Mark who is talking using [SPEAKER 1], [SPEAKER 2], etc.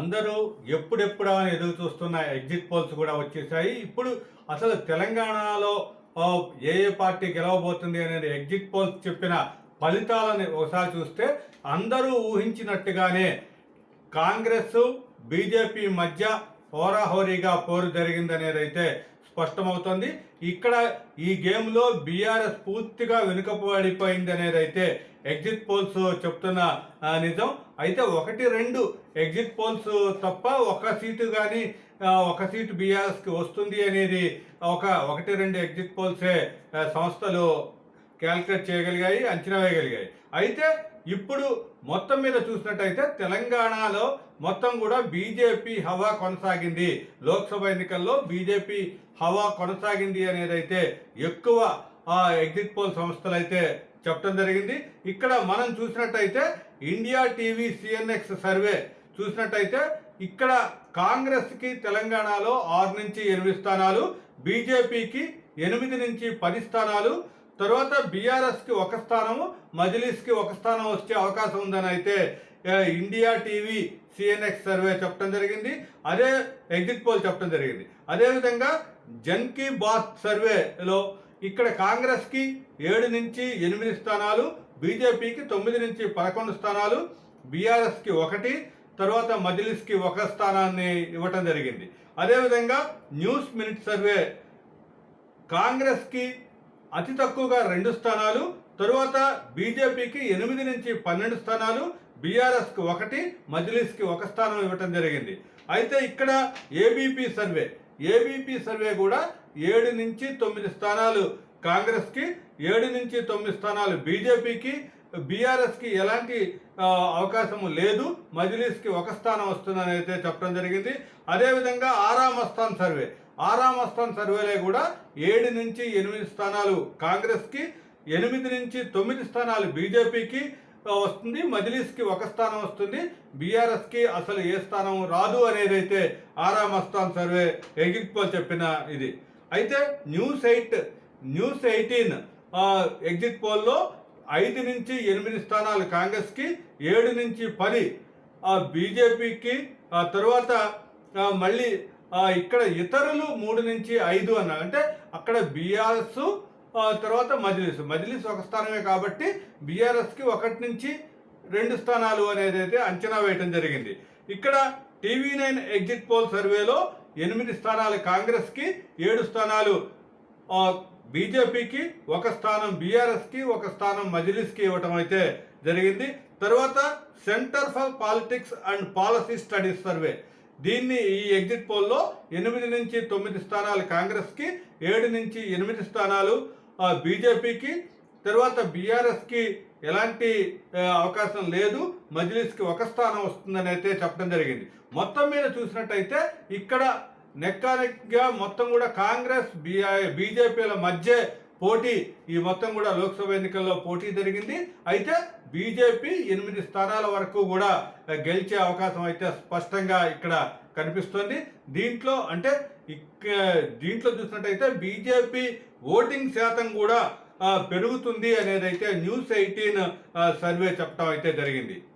[SPEAKER 1] అందరూ ఎప్పుడెప్పుడా అని ఎదురు చూస్తున్న ఎగ్జిట్ పోల్స్ కూడా వచ్చేసాయి ఇప్పుడు అసలు తెలంగాణలో ఏ ఏ పార్టీ గెలవబోతుంది అనేది ఎగ్జిట్ పోల్స్ చెప్పిన ఫలితాలని ఒకసారి చూస్తే అందరూ ఊహించినట్టుగానే కాంగ్రెస్ బీజేపీ మధ్య హోరాహోరీగా పోరు జరిగిందనేది అయితే స్పష్టమవుతుంది. ఇక్కడ ఈ గేమ్లో బీఆర్ఎస్ పూర్తిగా వెనుకబడిపోయింది అనేది అయితే ఎగ్జిట్ పోల్స్ చెప్తున్న నిజం. అయితే ఒకటి రెండు ఎగ్జిట్ పోల్స్ తప్ప ఒక సీటు కానీ ఒక సీటు బీఆర్ఎస్కి వస్తుంది అనేది ఒక ఒకటి రెండు ఎగ్జిట్ పోల్సే సంస్థలు క్యాలిక్యులేట్ చేయగలిగాయి అంచనా వేయగలిగాయి. అయితే ఇప్పుడు మొత్తం మీద చూసినట్టయితే తెలంగాణలో మొత్తం కూడా బీజేపీ హవా కొనసాగింది. లోక్సభ ఎన్నికల్లో బీజేపీ హవా కొనసాగింది అనేది అయితే ఎక్కువ ఆ ఎగ్జిట్ పోల్ సంస్థలు అయితే చెప్పడం జరిగింది. ఇక్కడ మనం చూసినట్టయితే ఇండియా టీవీ సిఎన్ఎక్స్ సర్వే చూసినట్టయితే ఇక్కడ కాంగ్రెస్కి తెలంగాణలో ఆరు నుంచి ఎనిమిది స్థానాలు బీజేపీకి ఎనిమిది నుంచి పది స్థానాలు తర్వాత బీఆర్ఎస్కి ఒక స్థానము మజిలీస్కి ఒక స్థానం వచ్చే అవకాశం ఉందని అయితే ఇండియా టీవీ సిఎన్ఎక్స్ సర్వే చెప్పడం జరిగింది. అదే ఎగ్జిట్ పోల్ చెప్పడం జరిగింది. అదేవిధంగా జన్కీ బాత్ సర్వేలో ఇక్కడ కాంగ్రెస్కి ఏడు నుంచి ఎనిమిది స్థానాలు బీజేపీకి తొమ్మిది నుంచి పదకొండు స్థానాలు బీఆర్ఎస్కి ఒకటి తర్వాత మజిలిస్కి ఒక స్థానాన్ని ఇవ్వటం జరిగింది. అదేవిధంగా న్యూస్ మినిట్ సర్వే కాంగ్రెస్కి అతి తక్కువగా రెండు స్థానాలు తరువాత బీజేపీకి ఎనిమిది నుంచి పన్నెండు స్థానాలు బీఆర్ఎస్కి ఒకటి మజ్లిస్కి ఒక స్థానం ఇవ్వటం జరిగింది. అయితే ఇక్కడ ఏబీపీ సర్వే ఏబీపీ సర్వే కూడా ఏడు నుంచి తొమ్మిది స్థానాలు కాంగ్రెస్కి ఏడు నుంచి తొమ్మిది స్థానాలు బీజేపీకి బీఆర్ఎస్కి ఎలాంటి అవకాశము లేదు. మజిలీస్కి ఒక స్థానం వస్తుందని అయితే చెప్పడం జరిగింది. అదేవిధంగా ఆరామ్ అస్థాన్ సర్వే. ఆరామ్ అస్థాన్ సర్వేలో కూడా ఏడు నుంచి ఎనిమిది స్థానాలు కాంగ్రెస్కి ఎనిమిది నుంచి తొమ్మిది స్థానాలు బీజేపీకి వస్తుంది. మజిలీస్కి ఒక స్థానం వస్తుంది. బీఆర్ఎస్కి అసలు ఏ స్థానం రాదు అనేది అయితే ఆరామ్ అస్థాన్ సర్వే ఎగ్జిట్ చెప్పిన ఇది. అయితే news eight news eighteen exit పోల్లో ఐదు నుంచి ఎనిమిది స్థానాలు కాంగ్రెస్కి ఏడు నుంచి పది. ఆ బీజేపీకి తర్వాత మళ్ళీ ఇక్కడ ఇతరులు మూడు నుంచి ఐదు అన్నారు అంటే అక్కడ బీఆర్ఎస్ తర్వాత మజ్లిస్. మజ్లిస్ ఒక స్థానమే కాబట్టి బీఆర్ఎస్కి ఒకటి నుంచి రెండు స్థానాలు అనేది అయితే అంచనా వేయటం జరిగింది. ఇక్కడ టీవీ నైన్ ఎగ్జిట్ పోల్ సర్వేలో ఎనిమిది స్థానాలు కాంగ్రెస్కి ఏడు స్థానాలు బీజేపీకి ఒక స్థానం బీఆర్ఎస్కి ఒక స్థానం మజిలిస్కి ఇవ్వటం అయితే జరిగింది. తర్వాత centre for politics and policy studies survey. దీన్ని ఈ ఎగ్జిట్ పోల్లో ఎనిమిది నుంచి తొమ్మిది స్థానాలు కాంగ్రెస్కి ఏడు నుంచి ఎనిమిది స్థానాలు బీజేపీకి తర్వాత బీఆర్ఎస్కి ఎలాంటి అవకాశం లేదు. మజ్లిస్కి ఒక స్థానం వస్తుందని అయితే చెప్పడం జరిగింది. మొత్తం మీద చూసినట్టయితే ఇక్కడ నెక్కానెక్గా మొత్తం కూడా కాంగ్రెస్ బీజేపీల మధ్య పోటీ ఈ మొత్తం కూడా లోక్సభ ఎన్నికల్లో పోటీ జరిగింది. అయితే బీజేపీ ఎనిమిది స్థానాల వరకు కూడా గెలిచే అవకాశం అయితే స్పష్టంగా ఇక్కడ కనిపిస్తుంది. దీంట్లో అంటే ఇక్క దీంట్లో చూసినట్టయితే బీజేపీ ఓటింగ్ శాతం కూడా పెరుగుతుంది అనేది అయితే న్యూస్ ఎయిటీన్ సర్వే చెప్పడం అయితే జరిగింది.